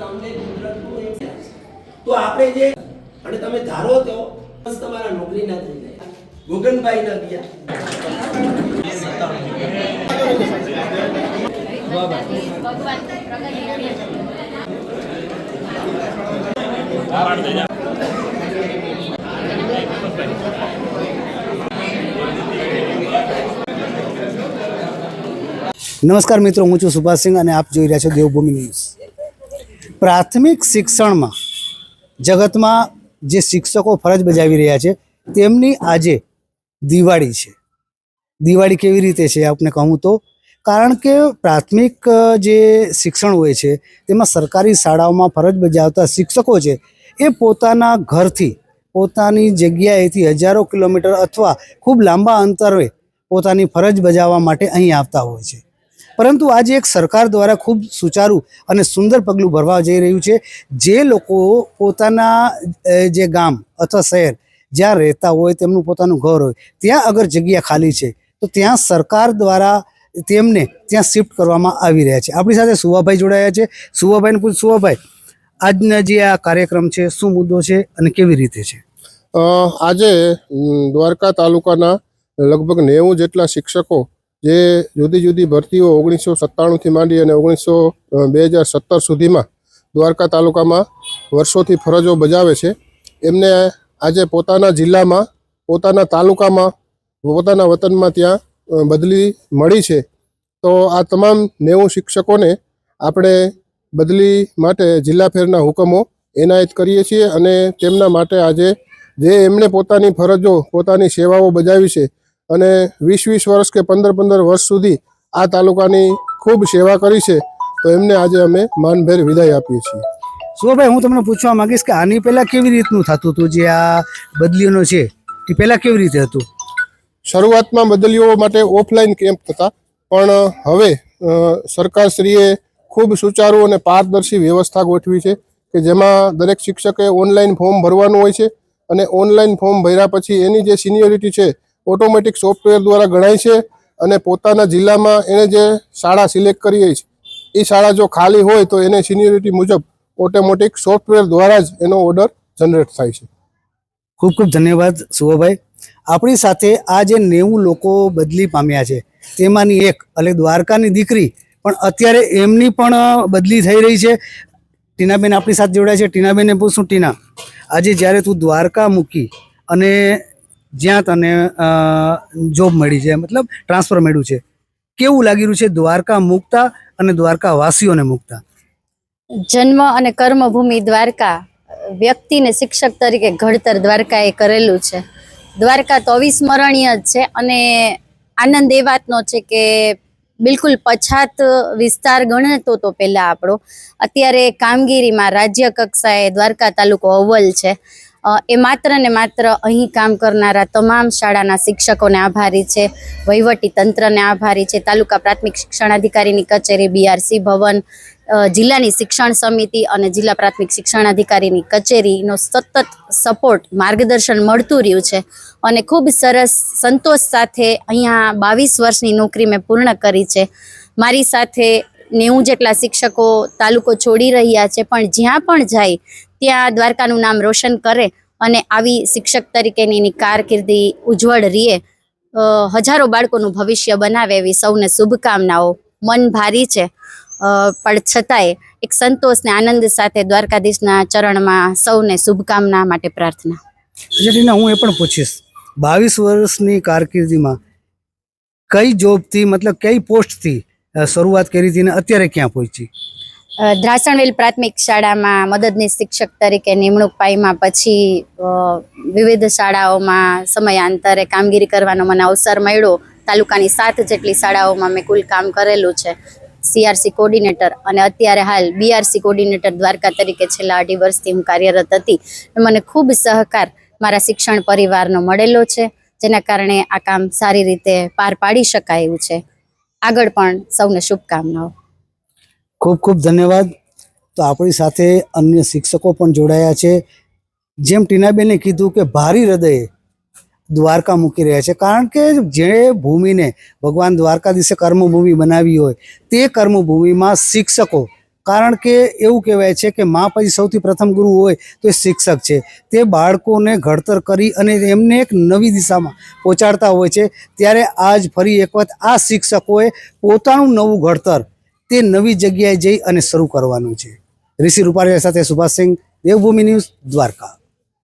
તમને કુદરતનું એક તો આપણે જે અને તમે ધારો તો બસ તમારા નોકરી ના થઈ જાય ગોગનભાઈ ના ગયા. નમસ્કાર મિત્રો, હું છું સુભાષ સિંહ અને આપ જોઈ રહ્યા છો દેવભૂમિ ન્યૂઝ. પ્રાથમિક શિક્ષણમાં જગતમાં જે શિક્ષકો ફરજ બજાવી રહ્યા છે, તેમની આજે દિવાળી છે. દિવાળી કેવી રીતે છે આપને કહું તો, કારણ કે પ્રાથમિક જે શિક્ષણ હોય છે, તેમાં સરકારી શાળાઓમાં ફરજ બજાવતા શિક્ષકો છે, એ પોતાના ઘરથી, પોતાની જગ્યાએથી હજારો કિલોમીટર અથવા ખૂબ લાંબા અંતરે પોતાની ફરજ બજાવવા માટે અહીં આવતા હોય છે. પરંતુ આજે એક સરકાર દ્વારા ખૂબ સુચારું અને સુંદર પગલું ભરવા જઈ રહ્યું છે. જે લોકો પોતાના જે ગામ અથવા શહેર જ્યાં રહેતા હોય, તેમનું પોતાનું ઘર હોય, ત્યાં અગર જગ્યા ખાલી છે, તો ત્યાં સરકાર દ્વારા તેમને ત્યાં શિફ્ટ કરવામાં આવી રહ્યા છે. આપણી સાથે સુવાભાઈ જોડાયા છે. સુવાભાઈને પૂછ, સુવાભાઈ, આજના જે આ કાર્યક્રમ છે, શું મુદ્દો છે અને કેવી રીતે છે? આજે દ્વારકા તાલુકાના લગભગ નેવું જેટલા શિક્ષકો જે જુદી જુદી ભરતીઓ ઓગણીસો સત્તાણુંથી માંડી અને ઓગણીસો બે હજાર સત્તર સુધીમાં દ્વારકા તાલુકામાં વર્ષોથી ફરજો બજાવે છે. એમને આજે પોતાના જિલ્લામાં, પોતાના તાલુકામાં, પોતાના વતનમાં ત્યાં બદલી મળી છે. તો આ તમામ નેવું શિક્ષકોને આપણે બદલી માટે જિલ્લા ફેરના હુકમો એનાયત કરીએ છીએ અને તેમના માટે આજે જે એમણે પોતાની ફરજો, પોતાની સેવાઓ બજાવી છે અને વીસ વીસ વર્ષ કે પંદર પંદર વર્ષ સુધી આ તાલુકાની ખૂબ સેવા કરી છે તો એમને આજે અમે માનભેર વિદાય આપીએ છીએ. સુવાભાઈ હું તમને પૂછવા માંગીશ કે આની પહેલા કેવી રીતનું થતું હતું? જે આ બદલીઓનો છે એ પહેલા કેવી રીતે હતું? શરૂઆતમાં બદલીઓ માટે ઓફલાઈન કેમ્પ થતા પણ હવે સરકારશ્રીએ ખૂબ સુચારુ અને પારદર્શી વ્યવસ્થા ગોઠવી છે કે જેમાં દરેક શિક્ષકે ઓનલાઈન ફોર્મ ભરવાનું હોય છે અને ઓનલાઈન ફોર્મ ભર્યા પછી એની જે સિનિયોરિટી છે ઓટોમેટિક સોફ્ટવેર દ્વારા ગણાય છે અને પોતાના જિલ્લામાં એણે જે શાળા સિલેક્ટ કરી છે, એ શાળા જો ખાલી હોય તો એને સિનિયોરિટી મુજબ ઓટોમેટિક સોફ્ટવેર દ્વારા જ એનો ઓર્ડર જનરેટ થાય છે. ખૂબ ખૂબ ધન્યવાદ સુવાભાઈ આપણી સાથે આ જે નેવું લોકો બદલી પામ્યા છે, તેમાંની એક એટલે દ્વારકાની દીકરી, પણ અત્યારે એમની પણ બદલી થઈ રહી છે. ટીનાબેન આપણી સાથે જોડાય છે. ટીનાબેનને પૂછું, ટીના, આજે જ્યારે તું દ્વારકા મૂકી અને જ્યાં તને જોબ મળી છે, મતલબ ટ્રાન્સફર મળ્યું છે. કેવું લાગી રહ્યું છે દ્વારકા મુકતા અને દ્વારકા વાસીઓને મુકતા? જન્મ અને કર્મભૂમિ દ્વારકા, વ્યક્તિને શિક્ષક તરીકે ઘડતર દ્વારકાએ કરેલું છે. દ્વારકા તો અવિસ્મરણીય જ છે અને આનંદ એ વાતનો છે કે બિલકુલ પછાત વિસ્તાર ગણતો તો પહેલા આપણો. અત્યારે કામગીરીમાં રાજ્ય કક્ષાએ દ્વારકા તાલુકો અવ્વલ છે. એ માત્ર ને માત્ર અહીં કામ કરનારા તમામ શાળાના શિક્ષકોને આભારી છે. વહીવટી તંત્રને આભારી છે. તાલુકા પ્રાથમિક શિક્ષણાધિકારીની કચેરી બીઆરસી ભવન જિલ્લાની શિક્ષણ સમિતિ અને જિલ્લા પ્રાથમિક શિક્ષણાધિકારીની કચેરીનો સતત સપોર્ટ, માર્ગદર્શન મળતું રહ્યું છે. અને ખૂબ સરસ સંતોષ સાથે અહીંયા બાવીસ વર્ષની નોકરી મેં પૂર્ણ કરી છે. મારી સાથે નેવું જેટલા શિક્ષકો તાલુકો છોડી રહ્યા છે, પણ જ્યાં પણ જાય ત્યાં દ્વારકાનું નામ રોશન કરે અને આવી શિક્ષક તરીકેની એની કારકિર્દી ઉજ્જવળ રહે હજારો બાળકોનું ભવિષ્ય બનાવે એવી સૌને શુભકામનાઓ. મન ભારી છે પણ છતાંય એક સંતોષ ને આનંદ સાથે દ્વારકાધીશના ચરણમાં સૌને શુભકામના માટે પ્રાર્થના. એટલે હું એ પણ પૂછીશ. બાવીસ વર્ષની કારકિર્દીમાં કઈ જોબથી મતલબ કઈ પોસ્ટથી શરૂઆત કરી હતી અને અત્યારે ક્યાં પહોંચી? અ, દ્રાસણવેલ પ્રાથમિક શાળામાં મદદનીશ શિક્ષક તરીકે નિમણૂક પાઈમાં પછી વિવિધ શાળાઓમાં સમયાંતરે કામગીરી કરવાનો મને અવસર મળ્યો. તાલુકાની સાત જેટલી શાળાઓમાં મેં કુલ કામ કરેલું છે. સીઆરસી કોર્ડિનેટર અને અત્યારે હાલ બીઆરસી કોર્ડિનેટર દ્વારકા તરીકે છેલ્લા અઢી વર્ષથી હું કાર્યરત હતી. મને ખૂબ સહકાર મારા શિક્ષણ પરિવારનો મળેલો છે જેના કારણે આ કામ સારી રીતે પાર પાડી શકાય એવું છે. આગળ પણ સૌને શુભકામનાઓ. ખૂબ ખૂબ ધન્યવાદ. તો આપણી સાથે અન્ય શિક્ષકો પણ જોડાયા છે. જેમ ટીનાબેને કીધું કે ભારી હૃદયે દ્વારકા મૂકી રહ્યા છે. કારણ કે જે ભૂમિને ભગવાન દ્વારકાધીશે કર્મભૂમિ બનાવી હોય, તે કર્મભૂમિમાં શિક્ષકો, કારણ કે એવું કહેવાય છે કે મા પછી સૌથી પ્રથમ ગુરુ હોય તો એ શિક્ષક છે. તે બાળકોને ઘડતર કરી અને એમને એક નવી દિશામાં પહોંચાડતા હોય છે. ત્યારે આજ ફરી એક વખત આ શિક્ષકોએ પોતાનું નવું ઘડતર તે નવી જગ્યાએ જઈ અને શરૂ કરવાનું છે. ઋષિ રૂપારિયા સાથે સુભાષ સિંહ દેવભૂમિ ન્યૂઝ દ્વારકા.